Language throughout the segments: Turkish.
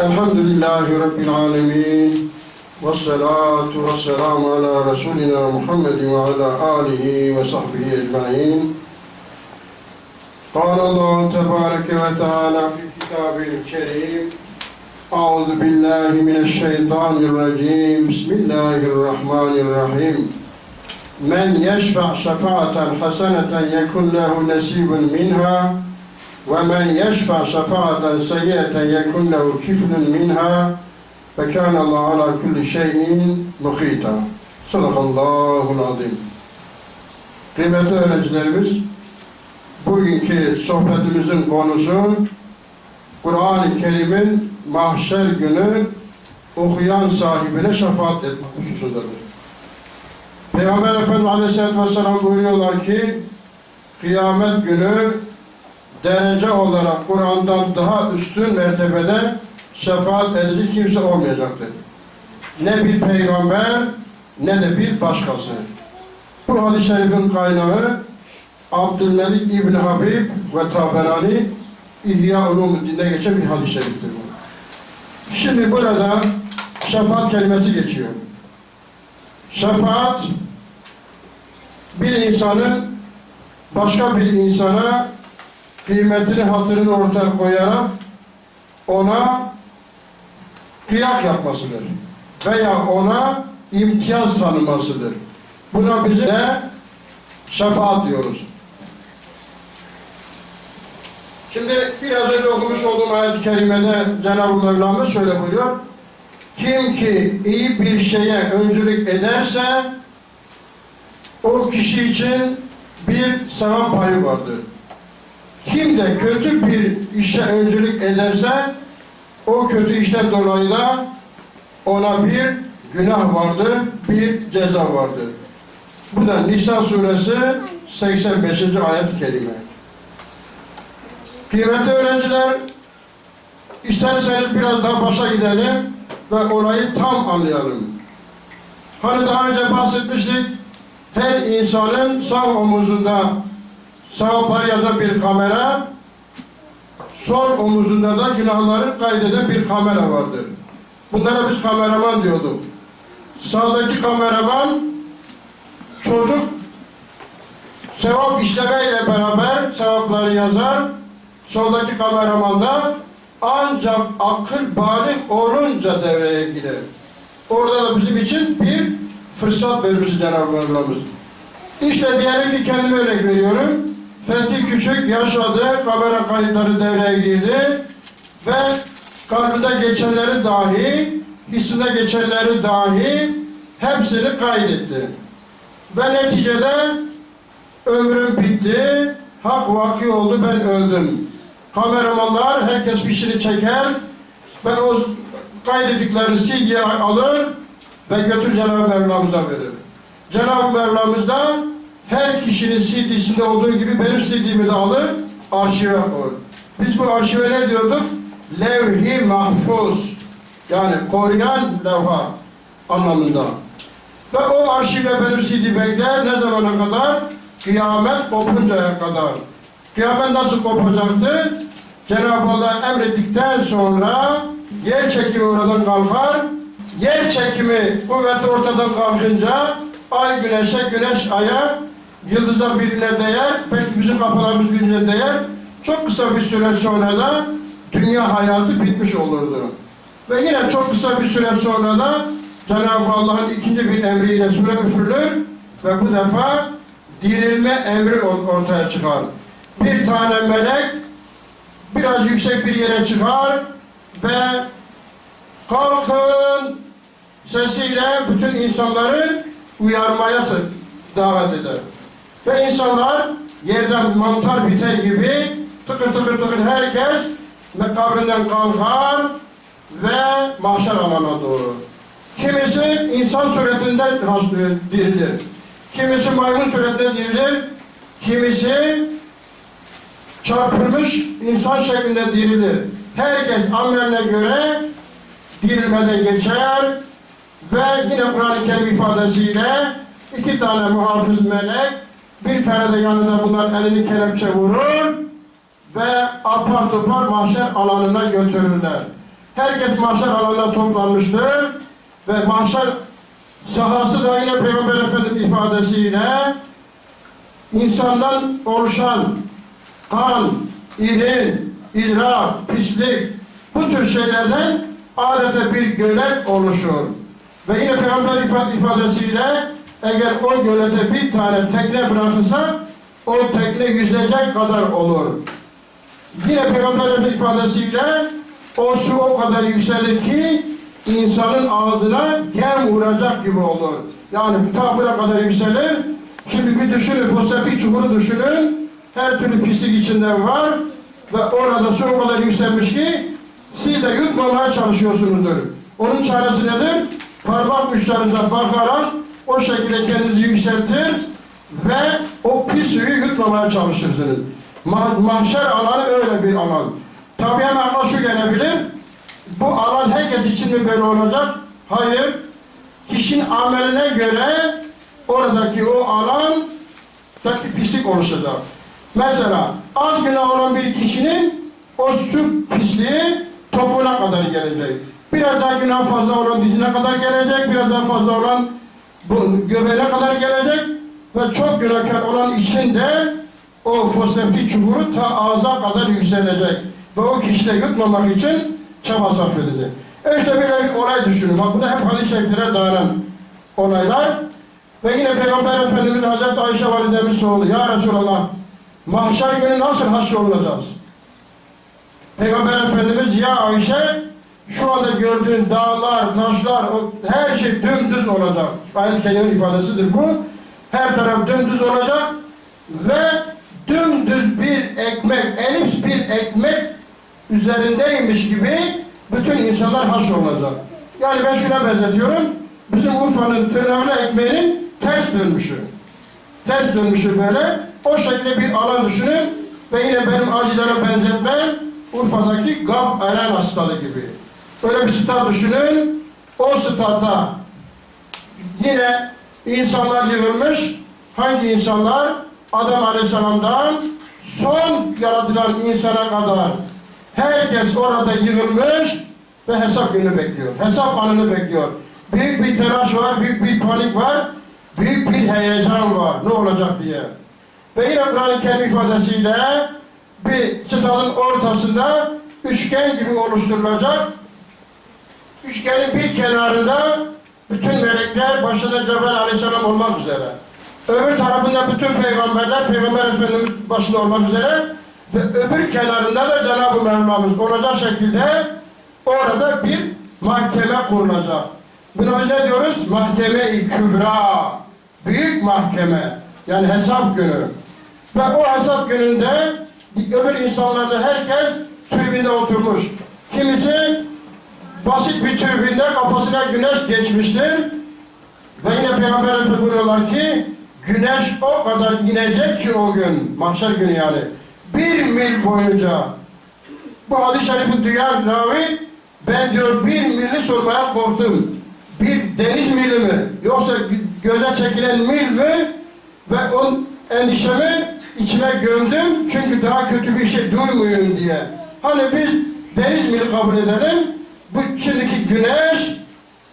الحمد لله رب العالمين والصلاة والسلام على رسولنا محمد وعلى آله وصحبه أجمعين قال الله تبارك وتعالى في كتابه الكريم أعوذ بالله من الشيطان الرجيم بسم الله الرحمن الرحيم من يشفع شفاعة حسنة يكن له نصيب منها ومن يشفع شفاعة سيئة يكن له كفل منها فكان الله على كل شيء مخيطا صدق الله العظيم Kıymetli öğrencilerimiz, bugünkü sohbetimizin konusu Kur'an-ı Kerim'in mahşer günü okuyan sahibine şefaat etme hususundadır. Peygamber Efendimiz Aleyhisselatü Vesselam buyuruyorlar ki kıyamet günü derece olarak Kur'an'dan daha üstün mertebede şefaat edici kimse olmayacaktır. Ne bir peygamber ne de bir başkası. Bu hadis-i şerifin kaynağı Abdülmelik İbni Habib ve Taberani İhya Ulumuddin'de geçen bir hadis-i şeriftir. Şimdi burada şefaat kelimesi geçiyor. Şefaat bir insanın başka bir insana kıymetini, hatırını ortaya koyarak ona kıyak yapmasıdır. Veya ona imtiyaz tanımasıdır. Buna biz de şefaat diyoruz. Şimdi biraz önce okumuş olduğum ayet-i kerimede Cenab-ı Mevlamız şöyle buyuruyor. Kim ki iyi bir şeye öncülük ederse o kişi için bir sevap payı vardır. Kim de kötü bir işe öncülük ederse o kötü işten dolayı da ona bir günah vardır, bir ceza vardır. Bu da Nisa suresi 85. ayet-i kerime. Kıymetli öğrenciler, isterseniz biraz daha başa gidelim ve orayı tam anlayalım. Hani daha önce bahsetmiştik, her insanın sağ omuzunda sevapları yazan bir kamera, sol omuzunda da günahları kaydeden bir kamera vardır. Bunlara biz kameraman diyorduk. Sağdaki kameraman çocuk sevap işlemeyle beraber sevapları yazar. Soldaki kameraman da ancak akıl balik olunca devreye girer. Orada da bizim için bir fırsat vermiş Cenab-ı. İşte diyelim ki kendime örnek veriyorum. Fethi Küçük yaşadı, kamera kayıtları devreye girdi ve kalbinde geçenleri dahi, hissinde geçenleri dahi hepsini kaydetti. Ve neticede ömrüm bitti, hak vaki oldu, ben öldüm. Kameramanlar herkes fişini çeker ve o kaydettiklerini silgiye alır ve götür Cenab-ı Mevlamız'a verir. Cenab-ı Mevlamız da kişinin CD'sinde olduğu gibi benim CD'mi de alır, arşive koyar. Biz bu arşive ne diyorduk? Levh-i mahfuz. Yani koruyan levha anlamında. Ve o arşive benim CD bekler ne zamana kadar? Kıyamet kopuncaya kadar. Kıyamet nasıl kopacaktı? Cenab-ı Allah emrettikten sonra yer çekimi oradan kalkar. Yer çekimi kuvveti ortadan kalkınca ay güneşe, güneş aya, yıldızlar birbirine değer, belki bizim kafalarımız birbirine değer. Çok kısa bir süre sonra da dünya hayatı bitmiş olurdu. Ve yine çok kısa bir süre sonra da Cenab-ı Allah'ın ikinci bir emriyle sure üfürülür ve bu defa dirilme emri ortaya çıkar. Bir tane melek biraz yüksek bir yere çıkar ve kalkın sesiyle bütün insanları uyarmaya davet eder. Ve insanlar yerden mantar biter gibi tıkır tıkır tıkır herkes kabrinden kalkar ve mahşer alana doğru. Kimisi insan suretinden dirilir. Kimisi maymun suretinde dirilir. Kimisi çarpılmış insan şeklinde dirilir. Herkes ameline göre dirilmeden geçer ve yine Kur'an-ı Kerim ifadesiyle iki tane muhafız melek bir tane de yanına bunlar elini kelepçe vurur ve apar topar mahşer alanına götürürler. Herkes mahşer alanına toplanmıştır. Ve mahşer sahası da yine Peygamber Efendimiz ifadesiyle insandan oluşan kan, irin, idrar, pislik bu tür şeylerden adeta bir gölet oluşur. Ve yine Peygamber ifa- ifadesiyle eğer o gölete bir tane tekne bırakırsa o tekne yüzecek kadar olur. Yine Peygamber ifadesiyle o su o kadar yükselir ki insanın ağzına gem vuracak gibi olur. Yani ta buraya kadar yükselir. Şimdi bir düşünün, Fosepik çukuru düşünün. Her türlü pislik içinde var. Ve orada su o kadar yükselmiş ki siz de yutmamaya çalışıyorsunuzdur. Onun çaresi nedir? Parmak uçlarınıza bakarak o şekilde kendinizi yükseltir ve o pis suyu yutmamaya çalışırsınız. Ma- mahşer alanı öyle bir alan. Tabii hemen şu gelebilir. Bu alan herkes için mi böyle olacak? Hayır. Kişinin ameline göre oradaki o alan belki pislik oluşacak. Mesela az günah olan bir kişinin o su pisliği topuğuna kadar gelecek. Biraz daha günah fazla olan dizine kadar gelecek, biraz daha fazla olan bu göbeğine kadar gelecek ve çok günahkar olan için de o foseptik çukuru ta ağza kadar yükselecek. Ve o kişi de yutmamak için çaba sarf edecek. E işte böyle olay düşünün. Bak bu da hep hadis-i şeriflere dayanan olaylar. Ve yine Peygamber Efendimiz Hazreti Ayşe Validemiz sordu. Ya Resulallah mahşer günü nasıl haşrolunacağız? Peygamber Efendimiz ya Ayşe şu anda gördüğün dağlar, taşlar, her şey dümdüz olacak. Ayet kelimenin ifadesidir bu. Her taraf dümdüz olacak ve dümdüz bir ekmek, elif bir ekmek üzerindeymiş gibi bütün insanlar haşrolunacak. Yani ben şuna benzetiyorum. Bizim Urfa'nın tırnaklı ekmeğinin ters dönmüşü. Ters dönmüşü böyle. O şekilde bir alan düşünün. Ve yine benim acizlere benzetmem Urfa'daki Gap Arena stadı gibi. Öyle bir stat düşünün. O statta yine insanlar yığılmış. Hangi insanlar? Adam Aleyhisselam'dan son yaratılan insana kadar herkes orada yığılmış ve hesap günü bekliyor. Hesap anını bekliyor. Büyük bir telaş var, büyük bir panik var, büyük bir heyecan var. Ne olacak diye. Ve yine Kur'an-ı ifadesiyle bir stadın ortasında üçgen gibi oluşturulacak. Üçgenin bir kenarında bütün melekler başında Cebrail Aleyhisselam olmak üzere. Öbür tarafında bütün peygamberler, Peygamber Efendimiz başında olmak üzere ve öbür kenarında da Cenab-ı Mevlamız olacak şekilde orada bir mahkeme kurulacak. Buna biz ne diyoruz? Mahkeme-i Kübra. Büyük mahkeme. Yani hesap günü. Ve o hesap gününde öbür insanlarda herkes tribünde oturmuş. Kimisi basit bir tribünde kafasına güneş geçmiştir. Ve yine Peygamber Efendimiz buyuruyorlar ki güneş o kadar inecek ki o gün, mahşer günü yani. Bir mil boyunca bu hadis-i şerifi duyan ravi ben diyor bir mili sormaya korktum. Bir deniz mili mi? Yoksa gö- göze çekilen mil mi? Ve on endişemi içime gömdüm. Çünkü daha kötü bir şey duymayayım diye. Hani biz deniz mili kabul edelim. Bu şimdiki güneş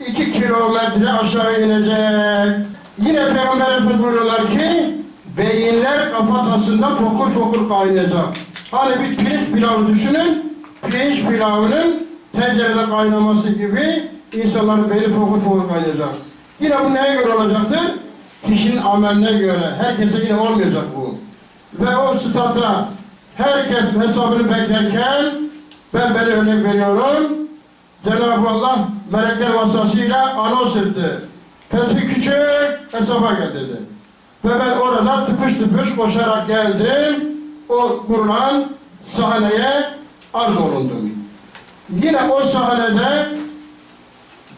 iki kilometre aşağı inecek. Yine Peygamber Efendimiz buyuruyorlar ki beyinler kafatasında fokur fokur kaynayacak. Hani bir pirinç pilavı düşünün. Pirinç pilavının tencerede kaynaması gibi insanların beyni fokur fokur kaynayacak. Yine bu neye göre olacaktır? Kişinin ameline göre. Herkese yine olmayacak bu. Ve o statta herkes hesabını beklerken ben böyle örnek veriyorum. Cenab-ı Allah melekler vasıtasıyla anons etti. Fethi küçük hesaba gel dedi. Ve ben orada tıpış tıpış koşarak geldim. O kurulan sahneye arz olundum. Yine o sahnede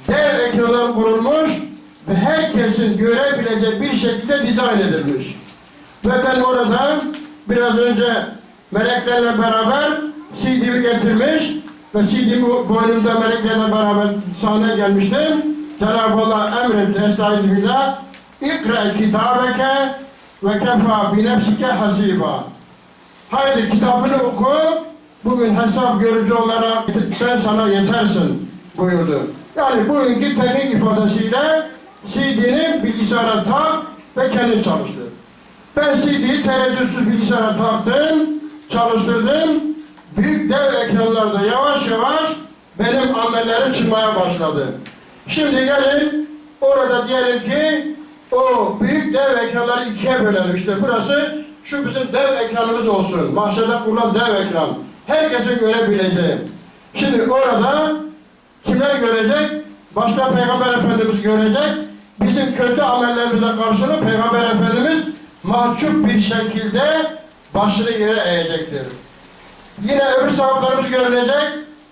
dev ekranlar kurulmuş ve herkesin görebileceği bir şekilde dizayn edilmiş. Ve ben orada biraz önce meleklerle beraber CD'mi getirmiş CD'mi boynumda meleklerle beraber sahne gelmiştim. Cenab-ı Allah emretti Estağfirullah. İkra kitabeke ve kefa bi hasiba. Haydi kitabını oku bugün hesap görücü olarak sen sana yetersin buyurdu. Yani bugünkü teknik ifadesiyle CD'ni bilgisayara tak ve kendin çalıştır. Ben CD'yi tereddütsüz bilgisayara taktım, çalıştırdım. Büyük dev ekranlarda yavaş yavaş benim amellerim çıkmaya başladı. Şimdi gelin orada diyelim ki o büyük dev ekranları ikiye bölelim işte burası şu bizim dev ekranımız olsun. Mahşerde kurulan dev ekran. Herkesin görebileceği. Şimdi orada kimler görecek? Başta Peygamber Efendimiz görecek. Bizim kötü amellerimize karşılık Peygamber Efendimiz mahcup bir şekilde başını yere eğecektir. Yine öbür sahablarımız görülecek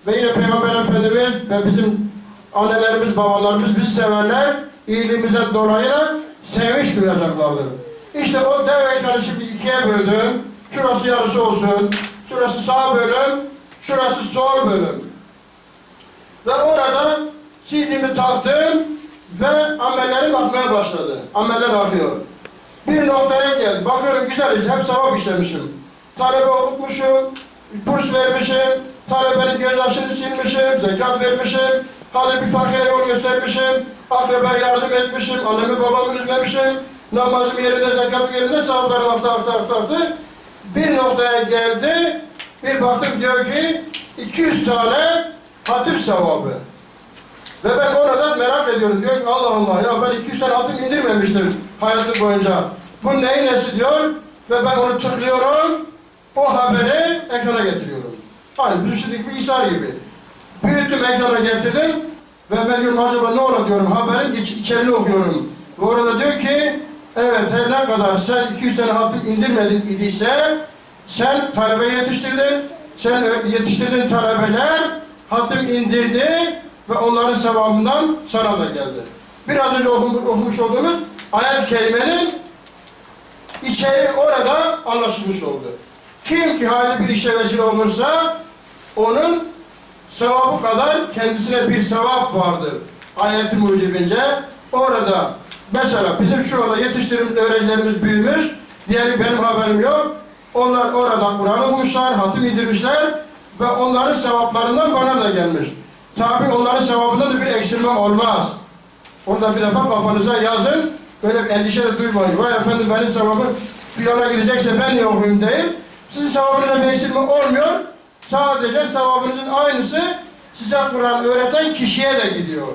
ve yine Peygamber Efendimiz ve bizim annelerimiz, babalarımız, bizi sevenler iyiliğimizden dolayı da sevinç. İşte o dev ekranı şimdi ikiye böldüm. Şurası yarısı olsun, şurası sağ bölüm, şurası sol bölüm. Ve orada CD'mi taktım ve amellerim akmaya başladı. Ameller akıyor. Bir noktaya geldim. Bakıyorum güzel işte. Hep sevap işlemişim. Talebe okutmuşum, burs vermişim, talebenin gözyaşını silmişim, zekat vermişim, hadi bir fakire yol göstermişim, akrabaya yardım etmişim, annemi babamı üzmemişim, namazım yerinde, zekat yerinde, sevaplarım aktı, aktı, aktı, aktı. Bir noktaya geldi, bir baktım diyor ki 200 tane hatip sevabı. Ve ben orada merak ediyorum. Diyor ki Allah Allah ya ben 200 tane hatip indirmemiştim hayatım boyunca. Bu neyin nesi diyor ve ben onu tıklıyorum. O haberi ekrana getiriyorum. Hani bizim şimdiki bilgisayar gibi. Büyüttüm ekrana getirdim ve ben diyorum acaba ne olur diyorum haberin iç, içeriğini okuyorum. Ve orada diyor ki evet her ne kadar sen 200 tane hatip indirmedin idiyse sen talebe yetiştirdin. Sen yetiştirdiğin talebeler hatim indirdi ve onların sevabından sana da geldi. Biraz önce okum- okumuş olduğumuz ayet-i kerimenin içeriği orada anlaşılmış oldu. Kim ki hali bir işe vesile olursa onun sevabı kadar kendisine bir sevap vardır. Ayeti mucibince orada mesela bizim şu anda yetiştirdiğimiz öğrencilerimiz büyümüş. Diğeri benim haberim yok. Onlar orada Kur'an okumuşlar, hatim indirmişler ve onların sevaplarından bana da gelmiş. Tabi onların sevabında da bir eksilme olmaz. Orada bir defa kafanıza yazın. Böyle bir endişe de duymayın. Vay efendim benim sevabım filana gidecekse ben niye okuyayım değil. Sizin sevabınızda bir eksilme olmuyor. Sadece sevabınızın aynısı size Kur'an öğreten kişiye de gidiyor.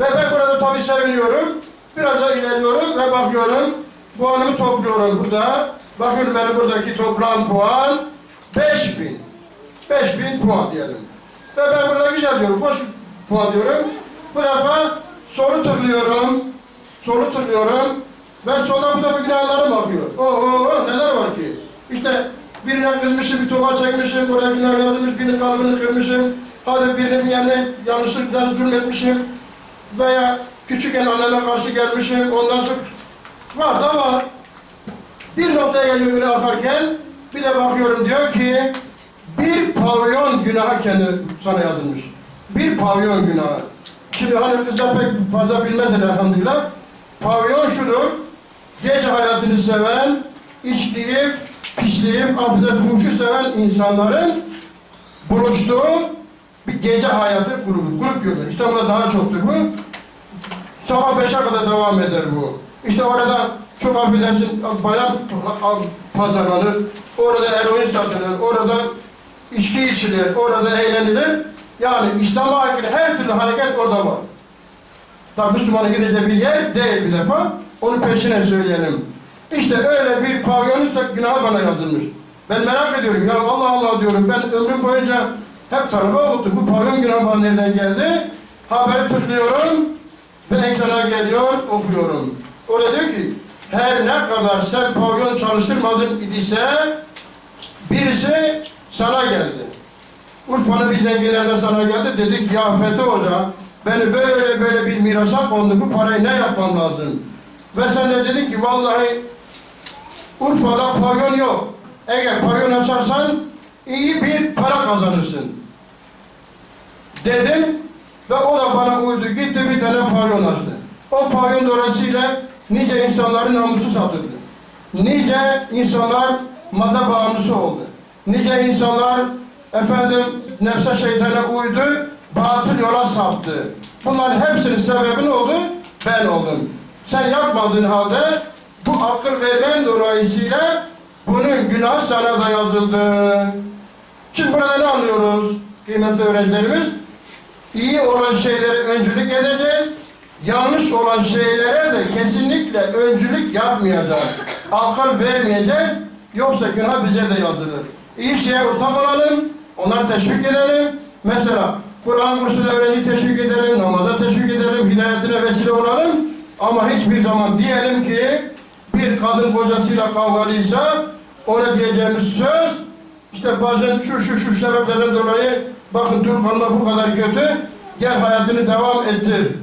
Ve ben burada tabii seviniyorum. Biraz da ilerliyorum ve bakıyorum. Puanımı topluyorum burada. Bakıyorum benim buradaki toplam puan 5000. 5000 puan diyelim. Ve ben burada güzel diyorum. Hoş puan diyorum. Bu defa soru tıklıyorum. Soru tıklıyorum. Ve solda bu defa günahlarım bakıyor. Oo neler var ki? İşte birine kızmışım, bir toka çekmişim, oraya günah yazılmış, birinin kalbini kırmışım. Hadi birinin yerine yanlışlıkla zulmetmişim. Veya küçükken anneme karşı gelmişim, ondan sonra var da var. Bir noktaya geliyor böyle akarken bir de bakıyorum diyor ki bir pavyon günahı kendi sana yazılmış. Bir pavyon günahı. Şimdi hani kızlar pek fazla bilmezler elhamdülillah. Pavyon şudur. Gece hayatını seven, içkiyi, pisliği, afiyet fuhuşu seven insanların buluştuğu bir gece hayatı grubu. Grup diyorlar. İstanbul'da daha çoktur bu. Sabah beşe kadar devam eder bu. İşte orada çok affedersin bayan pazarlanır, orada eroin satılır, orada içki içilir, orada eğlenilir. Yani İslam'a aykırı her türlü hareket orada var. Tabi Müslümanın gideceği bir yer değil bir defa. Onu peşine söyleyelim. İşte öyle bir pavyonuysa günah bana yazılmış. Ben merak ediyorum ya Allah Allah diyorum ben ömrüm boyunca hep talebe okudum. Bu pavyon günah bana nereden geldi? Haberi tıklıyorum ve ekrana geliyor okuyorum. Orada diyor ki her ne kadar sen pavyon çalıştırmadın idiyse birisi sana geldi. Urfa'nın bir zenginlerine sana geldi dedik ya Fethi Hoca beni böyle böyle bir mirasa kondu bu parayı ne yapmam lazım? Ve sen de dedin ki vallahi Urfa'da pavyon yok. Eğer pavyon açarsan iyi bir para kazanırsın. Dedim ve o da bana uydu. Gitti bir tane pavyon açtı. O pavyon dolayısıyla nice insanların namusu satıldı. Nice insanlar madde bağımlısı oldu. Nice insanlar efendim nefse şeytana uydu, batıl yola saptı. Bunların hepsinin sebebi ne oldu? Ben oldum. Sen yapmadığın halde bu akıl vermen dolayısıyla bunun günah sana da yazıldı. Şimdi burada ne anlıyoruz kıymetli öğrencilerimiz? İyi olan şeylere öncülük edeceğiz. Yanlış olan şeylere de kesinlikle öncülük yapmayacağız. Akıl vermeyeceğiz. Yoksa günah bize de yazılır. İyi şeye ortak olalım. Onları teşvik edelim. Mesela Kur'an kursuna öğrenci teşvik edelim. Namaza teşvik edelim. Hidayetine vesile olalım. Ama hiçbir zaman diyelim ki bir kadın kocasıyla kavgalıysa ona diyeceğimiz söz işte bazen şu şu şu sebeplerden dolayı bakın Turkan'la bu kadar kötü gel hayatını devam ettir.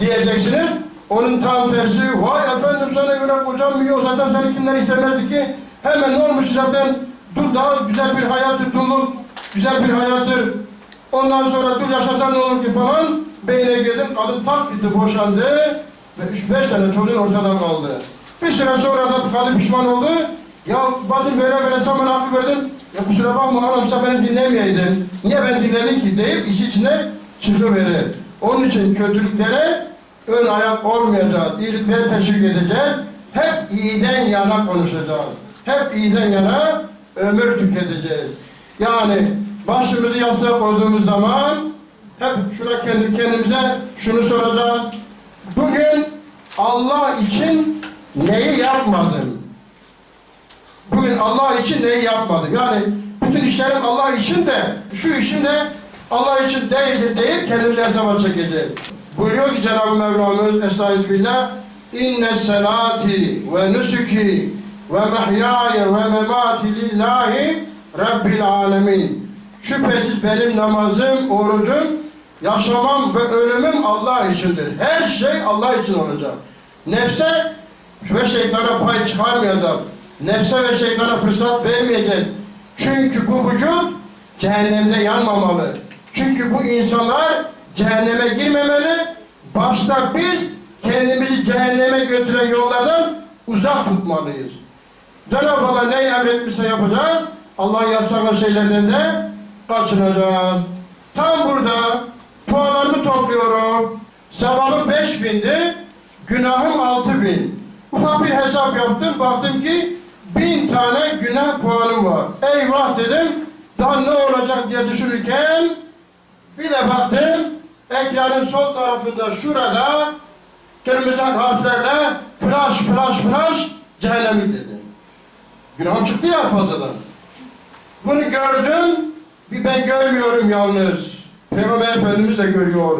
diyeceksiniz. Onun tam tersi vay efendim sana göre kocam yok zaten seni kimler istemezdi ki? Hemen ne olmuş zaten? Dur daha güzel bir hayattır dolu güzel bir hayattır. Ondan sonra dur yaşasan ne olur ki? falan. Beyne girdim kadın tak gitti boşandı ve üç beş tane çocuğun ortadan kaldı. Bir süre sonra da kadın pişman oldu. Ya bacım böyle böyle sen bana akıl verdin. Ya kusura bakma anam sen beni dinlemeyeydin. Niye ben dinledim ki deyip iş içine çıkıverir. Onun için kötülüklere ön ayak olmayacağız. İyilikleri teşvik edeceğiz. Hep iyiden yana konuşacağız. Hep iyiden yana ömür tüketeceğiz. Yani başımızı yastığa koyduğumuz zaman hep şuna kendi kendimize şunu soracağız. Bugün Allah için neyi yapmadım? Bugün Allah için neyi yapmadım? Yani bütün işlerim Allah için de şu işim de Allah için değildir deyip kendimize hesaba çekeceğiz. Buyuruyor ki Cenab-ı Mevlamız Estağfirullah İnne salati ve nusuki ve mehyaya ve memati lillahi Rabbil alemin. Şüphesiz benim namazım, orucum, yaşamam ve ölümüm Allah içindir. Her şey Allah için olacak. Nefse ve şeytana pay çıkarmayacağız. Nefse ve şeytana fırsat vermeyeceğiz. Çünkü bu vücut cehennemde yanmamalı. Çünkü bu insanlar cehenneme girmemeli. Başta biz kendimizi cehenneme götüren yollardan uzak tutmalıyız. Cenab-ı Allah neyi emretmişse yapacağız. Allah'ın yasakladığı şeylerden de kaçınacağız. Tam burada topluyorum. Sevabım beş bindi, günahım altı bin. Ufak bir hesap yaptım, baktım ki bin tane günah puanım var. Eyvah dedim, daha ne olacak diye düşünürken bir de baktım, ekranın sol tarafında şurada kırmızı harflerle flash flash flash cehennemlik dedi. Günahım çıktı ya fazladan. Bunu gördüm, bir ben görmüyorum yalnız. Peygamber Efendimiz de görüyor.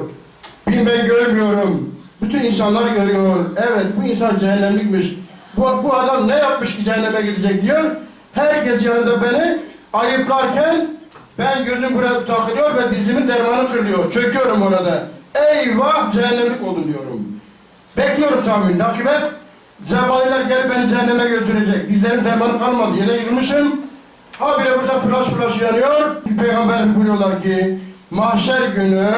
Bir ben görmüyorum. Bütün insanlar görüyor. Evet bu insan cehennemlikmiş. Bu, bu adam ne yapmış ki cehenneme gidecek diyor. Herkes yanında beni ayıplarken ben gözüm buraya takılıyor ve dizimin dermanı kırılıyor. Çöküyorum orada. Eyvah cehennemlik oldum diyorum. Bekliyorum tahmin. Nakibet zebaniler gelip beni cehenneme götürecek. Dizlerim dermanı kalmadı. Yere yığılmışım. Habire burada flash flash yanıyor. Peygamber buyuruyorlar ki mahşer günü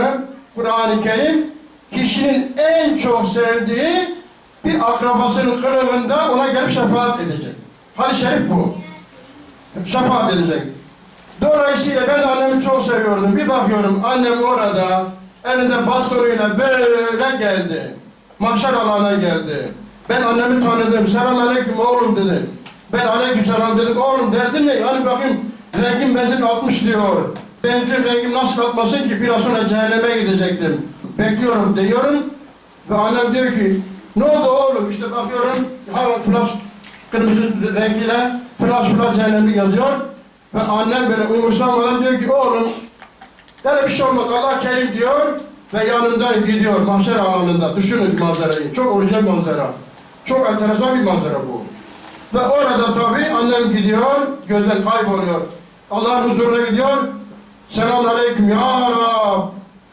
Kur'an-ı Kerim kişinin en çok sevdiği bir akrabasının kılığında ona gelip şefaat edecek. Hadis-i şerif bu. Şefaat edecek. Dolayısıyla ben annemi çok seviyordum. Bir bakıyorum annem orada elinde bastonuyla böyle geldi. Mahşer alana geldi. Ben annemi tanıdım. Selam aleyküm oğlum dedi. Ben aleyküm selam dedim. Oğlum derdin ne? Hani bakayım rengim benzin atmış diyor. Benzin rengim nasıl atmasın ki biraz sonra cehenneme gidecektim. Bekliyorum diyorum. Ve annem diyor ki ne oldu oğlum? İşte bakıyorum hemen flash kırmızı renkliyle flash flash cehennemlik yazıyor. Ve annem böyle umursamadan diyor ki oğlum böyle bir şey olmaz Allah kerim diyor ve yanından gidiyor mahşer alanında. Düşünün manzarayı. Çok orijinal manzara. Çok enteresan bir manzara bu. Ve orada tabii annem gidiyor, gözden kayboluyor. Allah'ın huzuruna gidiyor. Selamun aleyküm ya Rab.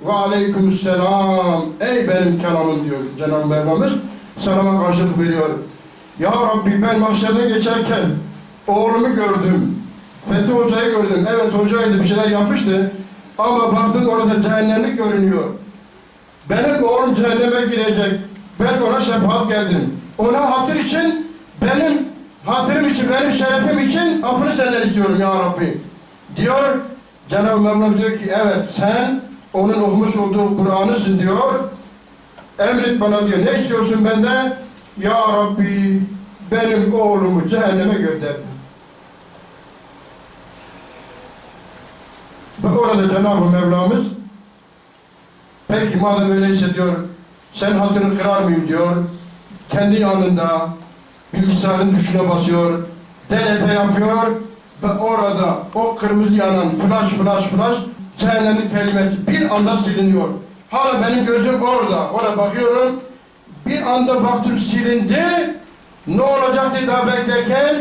Ve aleyküm selam. Ey benim kelamım diyor Cenab-ı Mevlamız. Selama karşılık veriyor. Ya Rabbi ben mahşerden geçerken oğlumu gördüm. Fethi Hoca'yı gördüm. Evet hocaydı bir şeyler yapmıştı. Ama baktım orada cehennemlik görünüyor. Benim oğlum cehenneme girecek. Ben ona şefaat geldim. Ona hatır için benim hatırım için, benim şerefim için affını senden istiyorum ya Rabbi. Diyor, Cenab-ı Mevlam diyor ki evet sen onun okumuş olduğu Kur'an'ısın diyor. Emret bana diyor ne istiyorsun benden? Ya Rabbi benim oğlumu cehenneme gönderdin. Ve orada Cenab-ı Mevlamız peki madem öyleyse diyor sen hatırını kırar mıyım diyor. Kendi yanında bilgisayarın tuşuna basıyor. DLP yapıyor ve orada o kırmızı yanan flash flash flash cehennemin kelimesi bir anda siliniyor. Hala benim gözüm orada. Orada bakıyorum. Bir anda baktım silindi. Ne olacak diye daha beklerken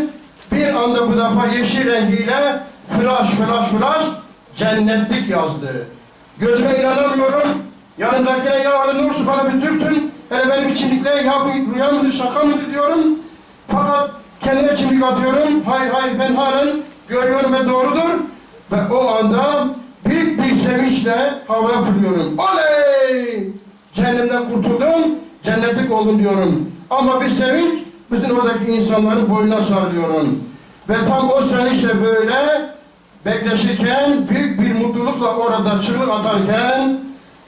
bir anda bu defa yeşil rengiyle flash flash flash cennetlik yazdı. Gözüme inanamıyorum. Yanındakine ya Ali Nursu bana bir dürtün. Hele benim içimlikle ya bu rüya mıdır şaka mıdır diyorum. Fakat kendime çimdik atıyorum. Hayır hayır ben halen görüyorum ve doğrudur. Ve o anda büyük bir sevinçle havaya fırlıyorum. Oley! Cehennemden kurtuldum, cennetlik oldum diyorum. Ama bir sevinç bütün oradaki insanların boynuna sarılıyorum. Ve tam o sevinçle böyle bekleşirken büyük bir mutlulukla orada çığlık atarken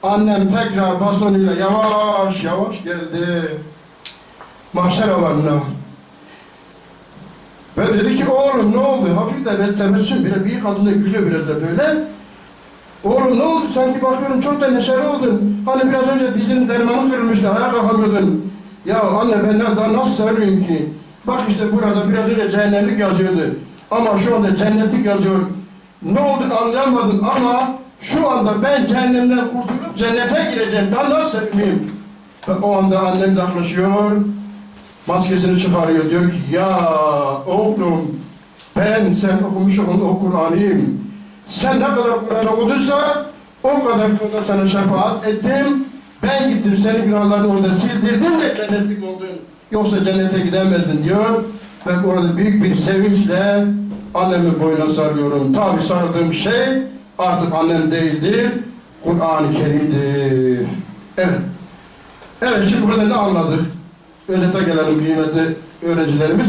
annem tekrar bastonuyla yavaş yavaş geldi. Mahşer alanına. Ve dedi ki oğlum ne oldu? Hafif de bir tebessüm, bir kadın da gülüyor biraz da böyle. Oğlum ne oldu? Sanki bakıyorum çok da neşeli oldun. Hani biraz önce dizinin dermanı kırılmıştı, ayağa kalkamıyordun. Ya anne ben daha nasıl söyleyeyim ki? Bak işte burada biraz önce cehennemlik yazıyordu. Ama şu anda cennetlik yazıyor. Ne olduğunu anlayamadım ama şu anda ben cehennemden kurtulup cennete gireceğim. Daha nasıl sevmeyeyim? Ve o anda annem yaklaşıyor. Maskesini çıkarıyor. Diyor ki ya oğlum ben sen okumuş olduğun o Kur'an'ıyım. Sen ne kadar Kur'an okuduysa o kadar da sana şefaat ettim. Ben gittim senin günahlarını orada sildirdim de cennetlik oldun. Yoksa cennete gidemezdin diyor. Ve orada büyük bir sevinçle annemin boynuna sarıyorum. Tabi sarıldığım şey artık annem değildir. Kur'an-ı Kerim'dir. Evet. Evet şimdi burada ne anladık? Özete gelelim kıymetli öğrencilerimiz.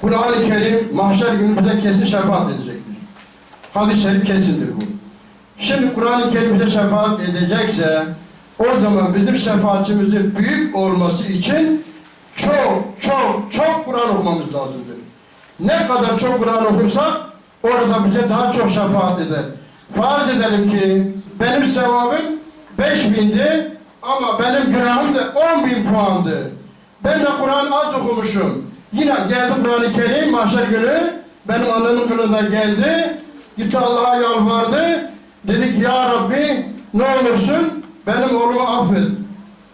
Kur'an-ı Kerim mahşer günü bize kesin şefaat edecektir. Hadis-i şerif kesindir bu. Şimdi Kur'an-ı Kerim bize şefaat edecekse o zaman bizim şefaatçimizin büyük olması için çok çok çok Kur'an okumamız lazımdır. Ne kadar çok Kur'an okursak orada bize daha çok şefaat eder. Farz edelim ki benim sevabım 5000'di ama benim günahım da 10 bin puandı. Ben de Kur'an az okumuşum. Yine geldi Kur'an-ı Kerim mahşer günü benim annemin kılığında geldi. Gitti Allah'a yalvardı. Dedi ki ya Rabbi ne olursun benim oğlumu affet.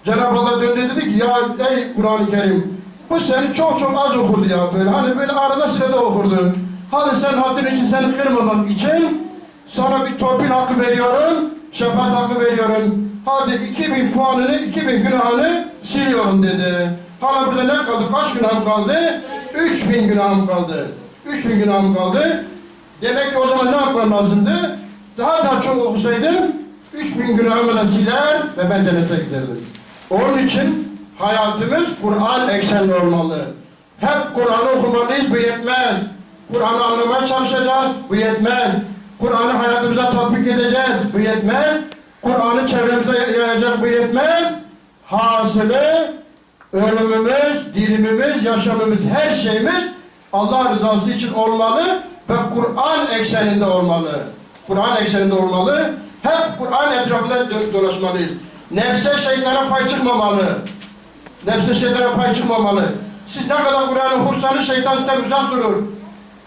Cenab-ı Allah döndü dedi ki ya ey Kur'an-ı Kerim bu seni çok çok az okurdu ya böyle hani böyle arada sırada okurdu. Hadi sen haddin için seni kırmamak için sana bir torpil hakkı veriyorum, şefaat hakkı veriyorum. Hadi 2000 puanını, 2000 günahını siliyorum dedi. Hala burada ne kaldı? Kaç günahım kaldı? 3000 günahım kaldı. 3000 günahım kaldı. Demek ki o zaman ne yapmam lazımdı? Daha da çok okusaydım 3000 günahımı da siler ve ben cennete giderdim. Onun için hayatımız Kur'an eksenli olmalı. Hep Kur'an'ı okumalıyız, bu yetmez. Kur'an'ı anlamaya çalışacağız, bu yetmez. Kur'an'ı hayatımıza tatbik edeceğiz, bu yetmez. Kur'an'ı çevremize yayacak, bu yetmez. Hasılı ölümümüz, dilimimiz, yaşamımız, her şeyimiz Allah rızası için olmalı ve Kur'an ekseninde olmalı. Kur'an ekseninde olmalı. Hep Kur'an etrafında dolaşmalıyız. Nefse şeytana pay çıkmamalı. Nefse şeytana pay çıkmamalı. Siz ne kadar Kur'an okursanız şeytan sizden uzak durur.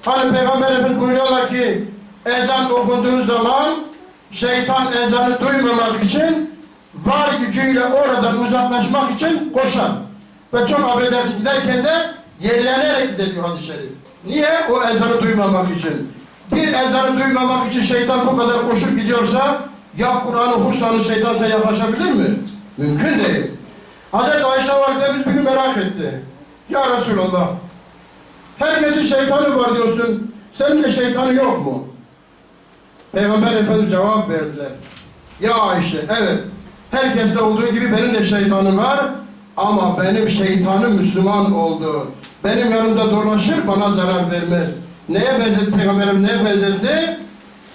Hani Peygamber Efendimiz buyuruyorlar ki ezan okunduğu zaman şeytan ezanı duymamak için var gücüyle oradan uzaklaşmak için koşar. Ve çok affedersin giderken de yerlenerek gider diyor hadis-i şerif. Niye? O ezanı duymamak için. Bir ezanı duymamak için şeytan bu kadar koşup gidiyorsa ya Kur'an okursanız şeytan size yaklaşabilir mi? Mümkün değil. Hazreti Ayşe validemiz bir gün merak etti. Ya Resulallah herkesin şeytanı var diyorsun. Senin de şeytanı yok mu? Peygamber Efendimiz cevap verdiler. Ya Ayşe, evet. Herkeste olduğu gibi benim de şeytanım var. Ama benim şeytanım Müslüman oldu. Benim yanımda dolaşır, bana zarar vermez. Neye benzetti Peygamberimiz neye benzetti?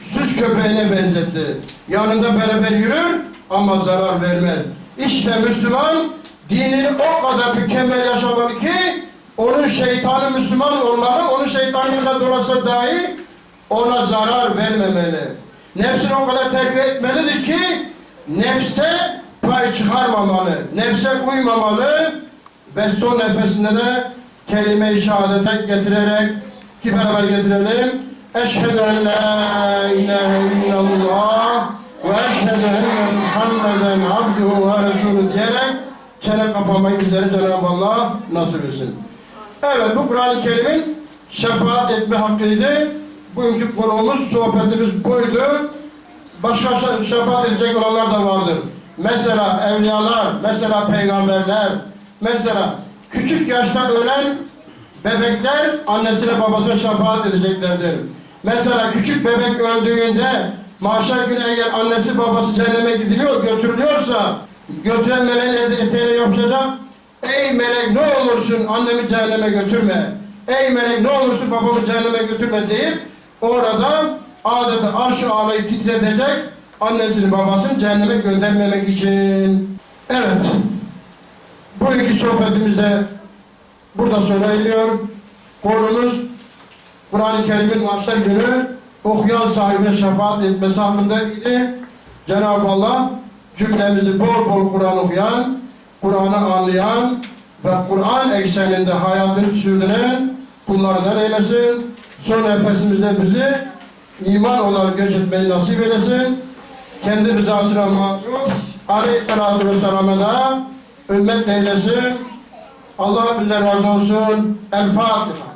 Süs köpeğine benzetti. Yanında beraber yürür ama zarar vermez. İşte Müslüman dinini o kadar mükemmel yaşamalı ki onun şeytanı Müslüman olmalı, onun şeytanıyla dolaşsa dahi ona zarar vermemeli. Nefsini o kadar terbiye etmelidir ki nefse pay çıkarmamalı, nefse uymamalı ve son nefesinde de kelime-i şehadete getirerek ki beraber getirelim. Eşhedü en la ilahe illallah ve eşhedü enne Muhammeden abduhu ve resulü diyerek çene kapamayı bizlere Cenab-ı Allah nasip etsin. Evet bu Kur'an-ı Kerim'in şefaat etme hakkıydı. Bugünkü konumuz, sohbetimiz buydu. Başka şe- şefaat edecek olanlar da vardır. Mesela evliyalar, mesela peygamberler, mesela küçük yaşta ölen bebekler annesine babasına şefaat edeceklerdir. Mesela küçük bebek öldüğünde mahşer günü eğer annesi babası cehenneme gidiliyor, götürülüyorsa götüren meleğin ete- eteğine yapışacak. Ey melek ne olursun annemi cehenneme götürme. Ey melek ne olursun babamı cehenneme götürme deyip orada adeta arş-ı alayı titretecek annesini babasını cehenneme göndermemek için. Evet. Bu iki sohbetimizde burada sona eriyor. Konumuz Kur'an-ı Kerim'in mahşer günü okuyan sahibine şefaat etmesi hakkındaydı. Cenab-ı Allah cümlemizi bol bol Kur'an okuyan, Kur'an'ı anlayan ve Kur'an ekseninde hayatını sürdüren kullarından eylesin. Son nefesimizde bizi iman olarak göç etmeyi nasip eylesin. Kendi rızasına mahcup Aleyhisselatü Vesselam'a da ümmet eylesin. Allah bizden razı olsun. El Fatiha.